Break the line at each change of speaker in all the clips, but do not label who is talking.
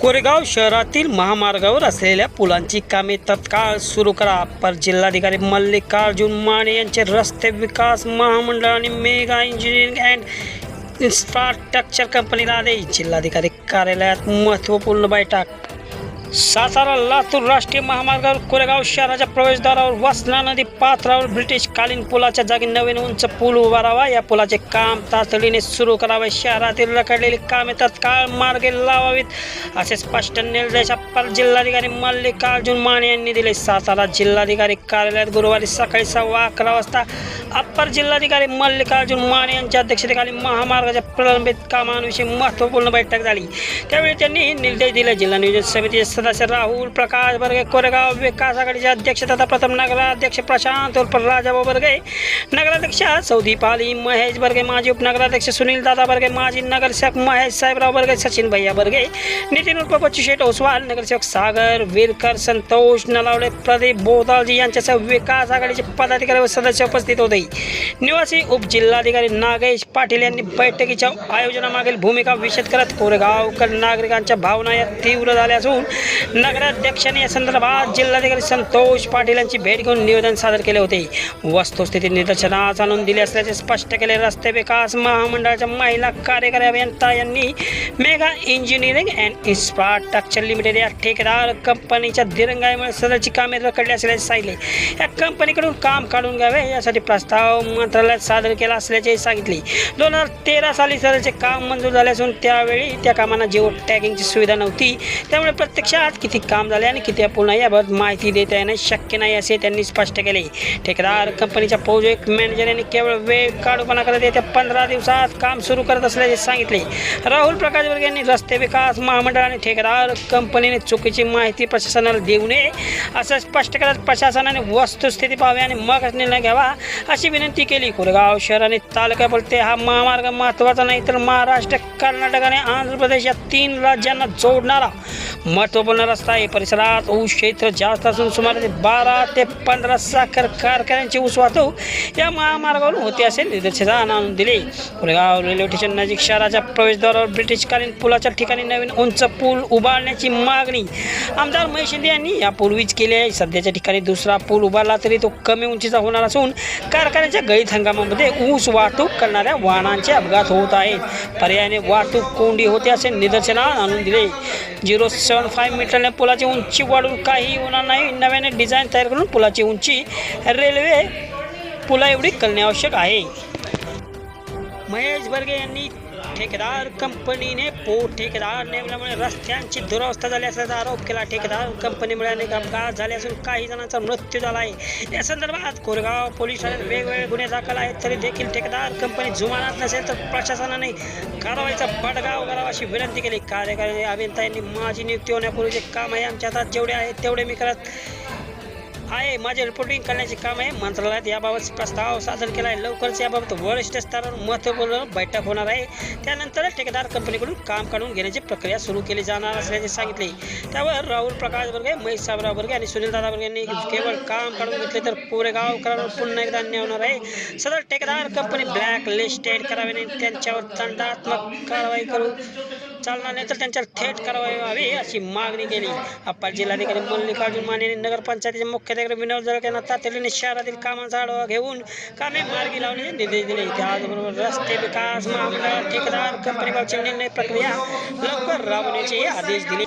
कोरेगाव शहरातील महामार्गावर असलेल्या पुलांची कामे तत्काळ सुरू करा. पर जिल्हाधिकारी मल्लिकार्जुन माने यांचे रस्ते विकास महामंडळ आणि मेगा इंजिनिअरिंग अँड इन्फ्रास्ट्रक्चर कंपनीला आदेश. जिल्हाधिकारी कार्यालयात महत्त्वपूर्ण बैठक सातारा लातूर राष्ट्रीय महामार्गावर कोरेगाव शहराच्या प्रवेशद्वारावर वसना नदी पात्रावर ब्रिटिशकालीन पुलाच्या जागी नवीन उंच पूल उभारावा या पुलाचे काम तातडीने सुरू करावे. शहरातील रखडलेली कामे तत्काळ मार्गे लावावीत असे स्पष्ट निर्देश अप्पर जिल्हाधिकारी मल्लिकार्जुन माने यांनी दिले. सातारा जिल्हाधिकारी कार्यालयात गुरुवारी सकाळी सव्वा अकरा वाजता अप्पर जिल्हाधिकारी मल्लिकार्जुन माने यांच्या अध्यक्षतेखाली महामार्गाच्या प्रलंबित कामांविषयी महत्त्वपूर्ण बैठक झाली. त्यावेळी त्यांनी निर्देश दिले. जिल्हा नियोजन समितीचे सदस्य राहुल प्रकाश बर्गे कोरेगाव विकास आघाडीचे अध्यक्ष तथा प्रथम नगराध्यक्ष प्रशांत उर्फ राजाभाऊ बर्गे नगराध्यक्ष सौदीप आली महेश बर्गे माजी उपनगराध्यक्ष सुनील दादा बर्गे माजी नगरसेवक महेश साहेबराव बर्गे सचिन भैया बर्गे नितीन उर्फ बच्चू शेठ ओसवाल नगरसेवक सागर विरकर संतोष नलावडे प्रदीप बोदालजी यांच्यासह विकास आघाडीचे पदाधिकारी व सदस्य उपस्थित होते. निवासी उपजिल्हाधिकारी नागेश पाटील यांनी बैठकीच्या आयोजनामागील भूमिका विशद करत कोरेगावकर नागरिकांच्या भावना या तीव्र झाल्या असून नगराध्यक्षांनी या संदर्भात जिल्हाधिकारी संतोष पाटील यांची भेट घेऊन निवेदन सादर केले होते. वस्तुस्थिती निदर्शनास आणून दिली असल्याचे स्पष्ट केले. रस्ते विकास महामंडळाच्या महिला कार्यकारी अभियंता यांनी mega engineering and infrastructure limited या ठेकेदार कंपनीच्या दिरंगाईमुळे सदरची कामे रखडली असल्याचे सांगितले. या कंपनीकडून काम काढून घ्यावे यासाठी प्रस्ताव मंत्रालयात सादर केला असल्याचे सांगितले. दोन हजार तेरा साली सदरचे काम मंजूर झाले असून त्यावेळी त्या कामांना जिओ टॅगिंगची सुविधा नव्हती त्यामुळे प्रत्यक्षात किती काम झाले आणि किती अपूर्ण याबाबत माहिती देता येणे शक्य नाही असे त्यांनी स्पष्ट केले. ठेकेदार कंपनीच्या प्रोजेक्ट मॅनेजर यांनी केवळ वेळ काढूपणा करत येत्या पंधरा दिवसात काम सुरू करत असल्याचे सांगितले. राहुल प्रकाश वर्ग यांनी रस्ते विकास महामंडळ आणि ठेकेदार कंपनीने चुकीची माहिती प्रशासनाला देऊ नये असं स्पष्ट करत प्रशासनाने वस्तुस्थिती पाहावी आणि मगच निर्णय घ्यावा अशी विनंती केली. कुरगाव शहर आणि तालुका बोलते हा महामार्ग महत्त्वाचा नाही तर महाराष्ट्र कर्नाटक आणि आंध्र प्रदेश या तीन राज्यांना जोडणारा महत्त्वपूर्ण रस्ता आहे. परिसरात ऊस क्षेत्र जास्त असून सुमारे बारा ते पंधरा साखर कारखान्यांची ऊस वाहतूक या महामार्गावरून होते असे निदर्शनास आणून दिले. कुरगाव रेल्वे स्टेशन नजीक शहराच्या प्रवेशद्वारावर ब्रिटिशकालीन पुलाच्या ठिकाणी नवीन उंच पूल उभारण्याची मागणी आमदार महेश शिंदे यांनी यापूर्वीच केली आहे. सध्याच्या ठिकाणी दुसरा पूल उभारला तरी तो कमी उंचीचा होणार असून कारखान्याच्या गळीत हंगामामध्ये ऊस वाहतूक करणाऱ्या वाहनांचे अपघात होत आहेत पर्यायाने वाहतूक कोंडी होते असे निदर्शनास आणून दिले. झिरो सेवन फाईव्ह मीटरने पुलाची उंची वाढून काही होणार नाही. नव्याने डिझाईन तयार करून पुलाची उंची रेल्वे पुला एवढी करणे आवश्यक आहे. महेश बर्गे यांनी ठेकेदार कंपनीने पो ठेकेदार नेमल्यामुळे रस्त्यांची दुरावस्था झाली असल्याचा आरोप केला. ठेकेदार कंपनीमुळे अनेक अपघात झाले असून काही जणांचा मृत्यू झाला आहे. या संदर्भात कोरगाव पोलीस ठाण्यात वेगवेगळे गुन्हे दाखल आहेत. तरी देखील ठेकेदार कंपनी जुमानात नसेल तर प्रशासनाने कारवाईचा बडगाव करावा अशी विनंती केली. कार्यकारी अभियंता यांनी माझी नियुक्ती होण्यापूर्वीचे काम आहे आमच्या हातात जेवढे आहे तेवढे मी करत आहे माझे रिपोर्टिंग करण्याचे काम आहे. मंत्रालयात याबाबत प्रस्ताव सादर केला आहे लवकरच याबाबत वरिष्ठ स्तरावर महत्त्वपूर्ण बैठक होणार आहे. त्यानंतर ठेकेदार कंपनीकडून काम काढून घेण्याची प्रक्रिया सुरू केली जाणार असल्याचे सांगितले. त्यावर राहुल प्रकाश बर्गे महेश साबराव बर्गे आणि सुनील दादा बर्गे यांनी केवळ काम काढून घेतले तर कोरेगाव गावकरांवर पुन्हा एकदा अन्याय होणार आहे. सदर ठेकेदार कंपनी ब्लॅक लिस्टेड करावी आणि त्यांच्यावर दंडात्मक कारवाई करू. चालणार नाही तर त्यांच्यावर थेट कारवाई व्हावी अशी मागणी केली. अप्पा जिल्हाधिकारी मल्लिकार्जुन माने नगरपंचायतीचे मुख्याधिकारी विनोद जळक यांना तातडीने शहरातील कामांचा आढावा घेऊन कामे मार्गी लावण्याचे निर्देश दिले. त्याचबरोबर रस्ते विकास महामंडळ ठेकेदार कंपनीबाबतची निर्णय प्रक्रिया लवकर राबवण्याचे आदेश दिले.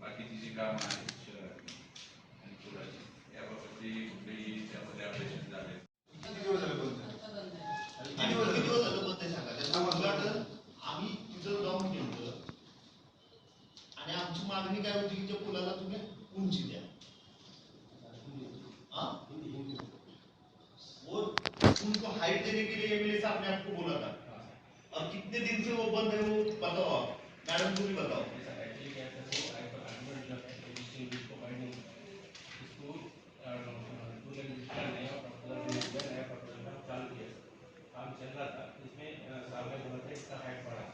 बाकीची जी कामं आहेत शहर आणि पुलाची याबाबतची कुठेही त्यामध्ये अपडेशन झाले
किती दिवस झाले बंद किती दिवस किती दिवस झालं बंद आहे सांगा त्यांना उद्घाटन आम्ही तिथं जाऊन गेलो आणि आमची मागणी काय होती की त्या पुलाला तुम्ही उंची द्या हाँ? वो उनको हाइट देने के लिए एमएलए साहब ने आपको बोला था और कितने दिन से वो बंद है? वो हो? बताओ आप मैडम को भी बताओ
एक्चुअली क्या है वो आई पर एनुअल जो है रजिस्ट्री जिसको बाइंडिंग इसको पूरे रजिस्टर नया प्रपोजल जो है नया प्रपोजल चालू किया काम चल रहा था इसमें साहब ने बोला था इसका हाइट बढ़ा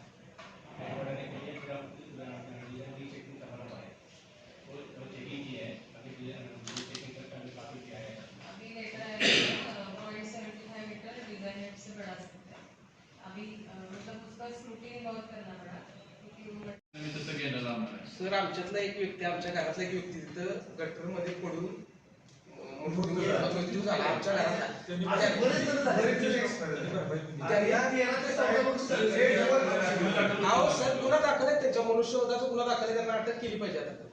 हाइट बढ़ाने के लिए फिर हम रीचेकिंग करना पड़े वो चेकिंग की है अभी रीचेकिंग करके हमने काफ़ी किया है
सर आमच्यातला एक व्यक्ती आमच्या घरातला एक व्यक्ती तिथं गटरमध्ये पडून मृत्यू झाला. आमच्या घरातला
असे बरेच जण झाले.
त्यांनी-
या तेरा ते चौदा वर्ष झाले.
अहो सर गुन्हा दाखल आहे त्यांच्या मनुष्यवधाचा गुन्हा दाखल आहे त्यांना अटक केली पाहिजे आता.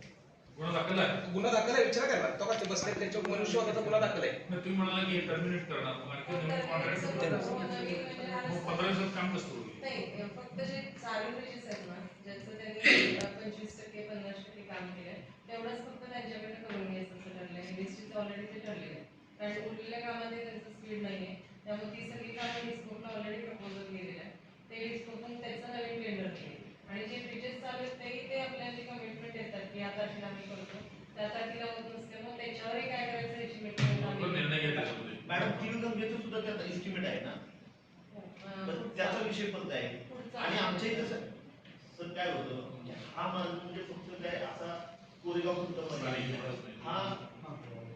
गुन्हा दाखल आहे
गुन्हा दाखल आहे विचार करा. तो का ते बसले त्यांच्या मनुष्यवधाचा गुन्हा दाखल आहे.
मग तुम्ही म्हणाला की टर्मिनेट करणार. नवीन कॉन्ट्रॅक्ट पंधरा दिवसात काम कसं होईल
नाही फक्त जे चालू रेजेस आहेत ना ज्याचं त्यांनी पंचवीस टक्के पन्नास टक्के काम केलंय तेवढंच फक्त त्यांच्याकडे करून घ्यायचं असं ठरलंय. लिस्टचं ऑलरेडी ते ठरलेलं आहे. कारण उरलेल्या कामामध्ये त्यांचं स्पीड नाहीये. त्यामुळे ती सगळी कामं डिस्कोटला ऑलरेडी प्रपोजल गेलेलं आहे. ते डिस्कोटून त्याचं नवीन टेंडर केले आणि जे ब्रिजेस चालू आहेत तेही ते आपल्याला तारखेला आम्ही करतो. त्या तारखेला होत नसल्यामुळे त्याच्यावरही काय करायचं?
निर्णय घ्या त्याच्यामध्ये
मॅडम तीन गंगेचं सुद्धा त्यात एस्टिमेट आहे ना? तर त्याचा विषय पण आहे आणि आमच्या इथं सर काय होतं? हा मार्ग म्हणजे फक्त काय असा कोरेगाव हा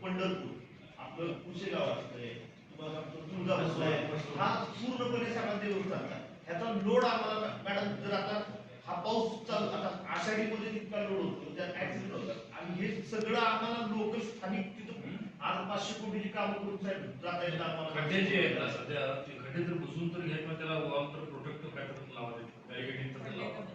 पंढरपूर. आपलं कुशेगाव असतंय. तुम्हाला तुळजापूर हा पूर्णपणे सगळा देऊन चालतात ह्याचा लोड आम्हाला मॅडम जर आता हा पाऊस चालू आता आषाढीमध्ये इतका लोड होतो त्यात ऍक्सिडेंट होतात आणि हे सगळं आम्हाला लोकल स्थानिक तिथं आज पाचशे कोटीची कामं करून साहेब जाता येत आम्हाला.
खड्डे जे आहेत ना सध्या ते खड्डे जर बुजून तर घेत मग त्याला वॉल तर प्रोटेक्टिव्ह पॅटर्न लावा बॅरिकेडिंग तर लावा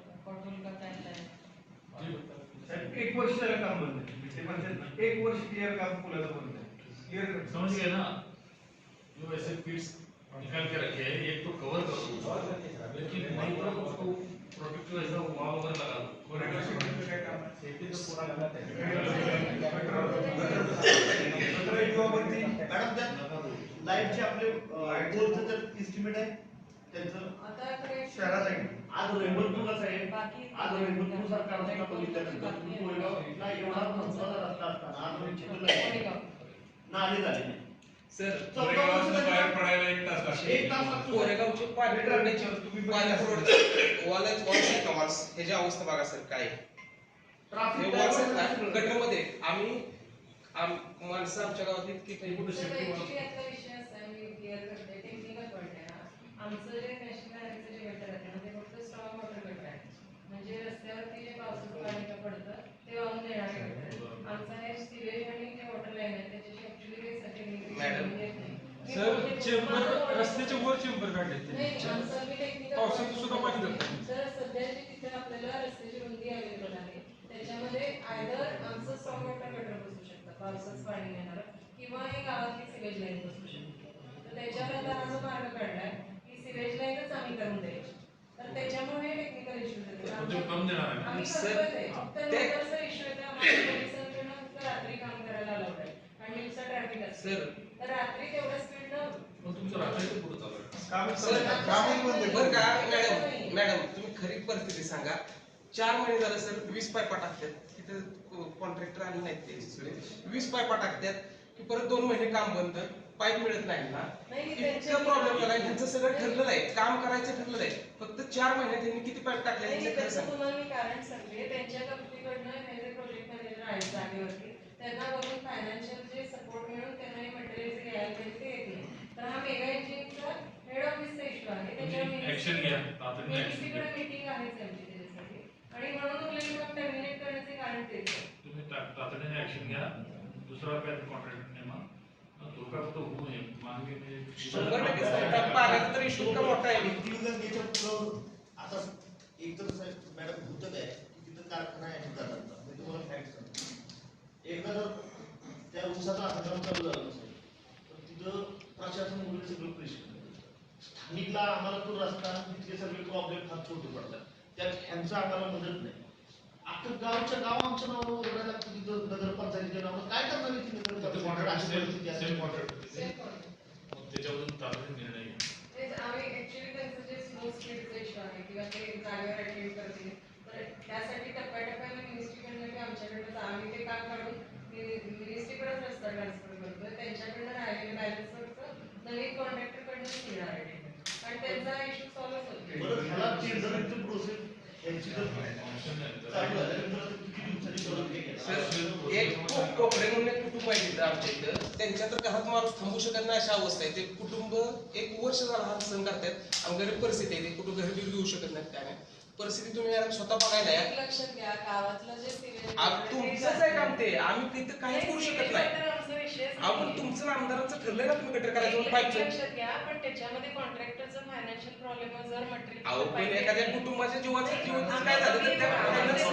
एक वर्ष झालं काम बंद आहे. ते म्हणतात ना, एक वर्ष क्लिअर काम पुलाचं बंद आहे? क्लिअर
समझ गए ना जो ऐसे पीस निकाल के रखे हैं एक तो कवर कर. लेकिन वहीं पर उसको
लाईटचे आपले पोलचं जर इस्टिमेट आहे त्यांचं
आता correct-
शहरात आहे आज रेहमतपूरला साहेब
बाकी-
आज रेहमतपूर सरकार रस्ता बघितल्यानंतर कोरेगावला एवढा महत्त्वाचा रस्ता असताना आज
कोरेगाव.
नाले झाले नाही
बाहेर पडायला एक तास लागतो.
एक तास लागतो.
कोरेगावचे पाणी ह्याची अवस्था बघा सर काय गटरमध्ये. आम्ही आम- माणसं आमच्या गावात इतकी
हा. आमचं जे नॅशनल हायवेचं जे गटर आहे ते फक्त स्टॉक वॉटर गटर आहे. म्हणजे रस्त्यावरती जे पावसाचं पाणी का पडतं ते वाहून गटर आहे. आमचा हे सिवेज आणि जे वॉटर लाईन आहे त्याच्याशी ऍक्च्युली काही technical
मॅडम,
येत
सर चेंबर
माझं
रस्त्याच्या वर चेंबर काढले पावसाचं सुद्धा पाणी. जातं.
तर सध्या जी तिथे आपल्याला रस्त्याची रुंदी अवेलेबल आहे त्याच्यामध्ये आयदर आमचं वॉटर गटर बसू शकतं पावसाचं पाणी येणार किंवा हे गावातली सिवेज लाईन बसू शकते. तर त्याच्याकरता हा जो मार्ग काढलाय की सिवेज लाईनच आम्ही करून द्यायची. तर त्याच्यामुळे टेक्निकल इश्यूज
पण ते करून देणार आहे.
आम्ही
सर,
इश्यू आहे तर आम्हाला पोलिसांकडनं रात्री काम करायला अलाउड आहे आणि दिवसा ट्रॅफिक असतं
सर.
तर रात्री तेवढ्या स्पीडनं
मग तुमचं रात्रीचं पुढे चालू आहे.
काम
सर
कामही बंद आहे.
बरं का मॅडम मॅडम तुम्ही खरी परिस्थिती सांगा. चार महिने झालं सर वीस पायपा टाकतात तिथं कॉन्ट्रॅक्टर आणि नाहीत ते सगळे. वीस पायपा टाकतात की परत दोन महिने काम बंद. पाईप मिळत नाही ना. इतकं
त्यांच्या-
प्रॉब्लेम झाला ह्यांचं सगळं ठरलेलं आहे. काम करायचं ठरलेलं आहे. फक्त चार महिन्यात त्यांनी किती पाईप टाकले
कारण सांगते. त्यांच्या कंपनीकडनं हे प्रोजेक्ट मॅनेजर आहेत जागेवरती त्यांना बघून फायनान्शियल जे सपोर्ट मिळून त्यांना हे मटेरियल जे घ्यायला पाहिजे ते येत नाही तर हा मेगा इंजिनचा हेड ऑफिसचा इश्यू आहे.
तुम्ही ऍक्शन घ्या. तातडीने ऍक्शन घ्या
मिनिस्ट्रीकडे मीटिंग आहेच आमची त्याच्यासाठी. आणि म्हणून उरलेली काम टर्मिनेट करण्याचे कारण तेच आहे.
तुम्ही ता- तातडीने ऍक्शन घ्या. दुसरा काय कॉन्ट्रॅक्ट नेमा. धोका फक्त होऊ नये. मानवी म्हणजे
शंभर टक्के सर त्या पाण्याचा तर इश्यू का मोठा आहे.
आता एक तर मॅडम होतं काय की तिथं कारखाना आहे. तुम्हाला फॅक्ट सांगतो. एकदा जर त्या उसाचा हंगाम चालू झाला नसेल तर तिथं प्रशासन वगैरे सगळं प्रेशर स्थानिकला आम्हाला तो रस्ता तिथले सगळे प्रॉब्लेम फार छोटे पडतात. त्यात ह्यांचं आम्हाला मदत नाही. अख्खं गावच्या गाव आमच्या नावावर ओरडायला लागतं तिथं नगरपंचायतीच्या नावावर. काय करणार आहे ती नगरपंचायत अशी परिस्थिती.
मग त्याच्यावरून तातडीने निर्णय घ्या.
तेच आम्ही ऍक्च्युली त्यांचं जे स्नो स्पीडचा इश्यू आहे किंवा ते जागेवर अटेंड करतील त्यासाठी टप्प्याटप्प्याने मिनिस्ट्रीकडनं ते आमच्याकडनं आम्ही ते काम काढून मिनिस्ट्रीकडेच रस्ता ट्रान्सफर करतोय. त्यांच्याकडनं राहिलेले बॅलन्स नवीन कॉन्ट्रॅक्टरकडनं घेणार आहे. आणि त्यांचा इश्यू सॉल्व्ह होतो
प्रोसेस हे
एक को- कोपरे म्हणून कुटुंब आहे तिथं आमच्या इथं. त्यांच्या तर घरात माणूस थांबू शकत नाही अशा अवस्था आहे. ते कुटुंब एक वर्ष झाला हा सण करतात आणि गरीब परिस्थिती आहे. ते कुठं घरी बिर घेऊ शकत नाहीत काय नाही. परिस्थिती तुम्ही मॅडम स्वतः बघायला या.
एक लक्षात घ्या गावातलं जे
तुमचंच आहे काम ते. आम्ही तिथं काहीच करू शकत नाही आपण तुमचं आमदारांचं ठरलंय ना तुम्ही गटर करायचं म्हणून पाईपचं
लक्षात घ्या पण त्याच्यामध्ये कॉन्ट्रॅक्टरचं फायनान्शियल प्रॉब्लेम जर
अहो पण एखाद्या कुटुंबाच्या जीवाचं जीवन काय झालं तर त्या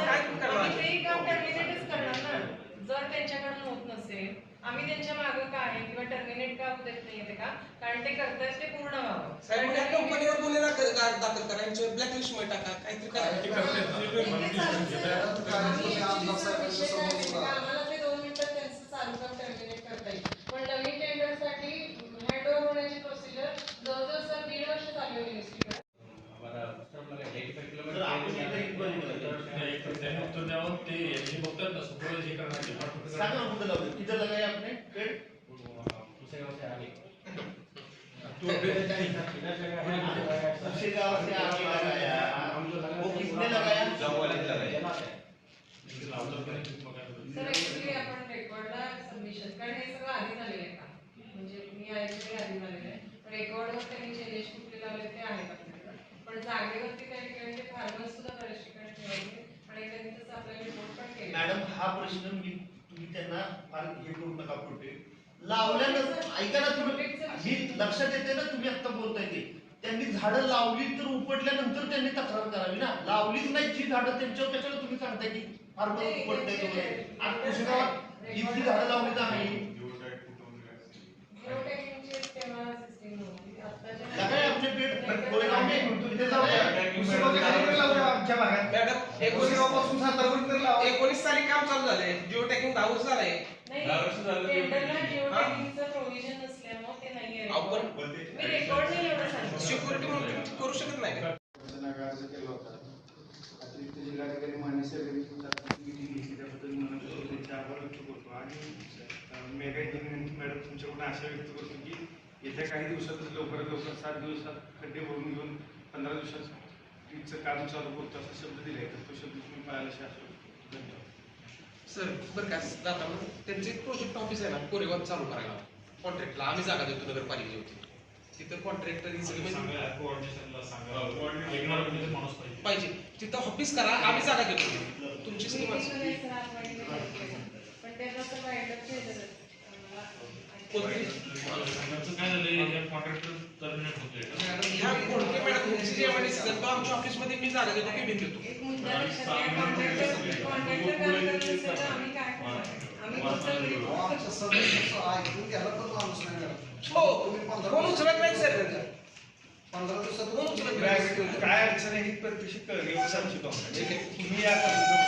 काय करणार?
तेही काम करणार ना. जर त्यांच्याकडून होत नसेल आम्ही त्यांच्या मागं का आहे किंवा टर्मिनेट का होत नाही येते का? कारण ते करतायत ते पूर्ण व्हावं.
साहेब मग या कंपनीवर गुन्हे दाखल दाखल करा यांच्यावर ब्लॅकलिस्टमध्ये टाका काहीतरी करा.
आम्ही actually विषय काय आहे का आम्हाला ते दोन मिनिटात त्यांचं चालू काम टर्मिनेट करता येईल पण नवीन टेंडरसाठी हँड ओव्हर होण्याची प्रोसिजर जवळजवळ सर दीड वर्ष चालू आहे मिनिस्ट्रीकडे
हमारा सिस्टम लगा 85
तर आपण इथं एक बंद
किलोमीटर
केलं.
नाही, तर त्यांनी उत्तर द्यावं ते यांनी बघतात ना सुपरवायझर हे करणार डिपार्टमेंट
सांगा ना कुठं लावलं किती लगाय आपने पेड़
दूसरे गांव से आगे
तू अपडेट
इधर जगह है
दूसरे गांव से आगे लगाया
हम जो लगा
वो किसने लगाया
जनाते
इथे लावलं का नाही तुम्ही बघायला
सर ऍक्च्युली आपण रेकॉर्डला सबमिशन कारण हे सगळं आधी झालेलं आहे का म्हणजे मी ऐकले आधी झालेलं आहे पण रेकॉर्डवर त्यांनी चेंजेस कुठले लावले ते आहेत आपल्याकडे पण जागेवरती त्या ठिकाणी ते फार्मर्स सुद्धा बऱ्याच ठिकाणी ठेवायचे आणि त्यांनी तसं आपल्याला रिपोर्ट पण केले
मॅडम हा प्रश्न मी तुम्ही त्यांना फार हे करू नका पुढे लावल्यानंतर ऐका ना ही लक्षात येते ना तुम्ही आता बोलताय ते. त्यांनी झाडं लावली तर उपटल्यानंतर त्यांनी तक्रार करावी ना. लावलीच नाही जी झाडं त्यांच्यावर कशाला तुम्ही सांगताय की फार
त्यांचे
वगैरे? आज. इतकी झाडं लावली तर आम्ही लगाय आपले पेट कोरेगाव तिथे
आमच्या भागात.
मॅडम एकोणीस
कुशेगावपासून सातारापर्यंत तरी लावा.
एकोणीस साली काम चालू झालंय. जिओ टॅकिंग दहा वर्ष झालंय.
नाही
दहा वर्ष झालं ते-
टेंडरला जिओटॅगिंगचं प्रोव्हिजन नसल्यामुळे ते नाही आहे.
अहो, पण-
record. मी रेकॉर्ड नाही एवढं सांगते
सिक्युरिटी म्हणून तुम्ही करू शकत नाही का?
नावे अर्ज केला होता. अतिरिक्त जिल्हाधिकारी घेतली त्याबद्दल त्यांचे आभार व्यक्त करतो आणि अं, मेघा इंजिनिअरिंग मॅडम तुमच्याकडून आशा व्यक्त करतो की येत्या काही दिवसातच लवकरात लवकर सात दिवसात खड्डे भरून घेऊन पंधरा दिवसात ट्रीटचं काम चालू करतो असा शब्द दिलाय तर तो शब्द तुम्ही पाहायला करतो. धन्यवाद.
सर बरं का दादा त्यांचे एक प्रोजेक्ट ऑफिस आहे ना कोरेगाव चालू करायला. कॉन्ट्रॅक्टला आम्ही जागा देतो नगरपालिकेची होती तिथं कॉन्ट्रॅक्टर ही सगळी म्हणजे
ऐकणार म्हणजे माणूस पाहिजे.
पाहिजे. तिथं ऑफिस करा आम्ही जागा देतो. तुमची स्कीम
घ्यायला पण माणूस नाही मॅडम
हो कोण उचलत नाही सर
पंधरा दिवसात
कोण उचलत
काय अडचण आहे ही प्रत्यक्ष कळली सांगतो तुम्ही आता